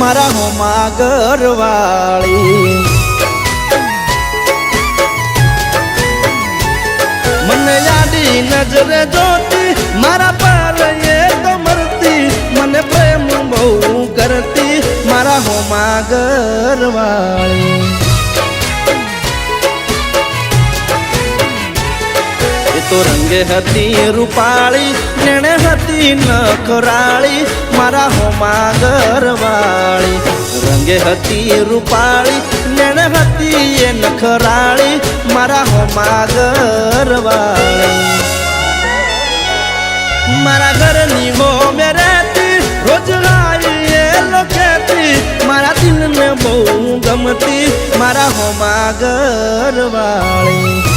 મારા હોમા ઘરવાળી મને યાદી નજરે જોતી, મારા પર એ તો મરતી, મને પ્રેમ બહુ કરતી મારા હોમા ઘરવાળી તો રંગે હતી રૂપાળી, નેણે હતી નખરાળી મારા હોમા ઘરવાળી. રંગે હતી રૂપાળી, નેણે હતી એ નખરાળી. મારા હોમા ઘરવાળી. મારા ઘરની હો મે રહેતી રોજ લાઈ એ લોકેતી. મારા દિલને બહુ ગમતી, મારા હોમા ઘરવાળી.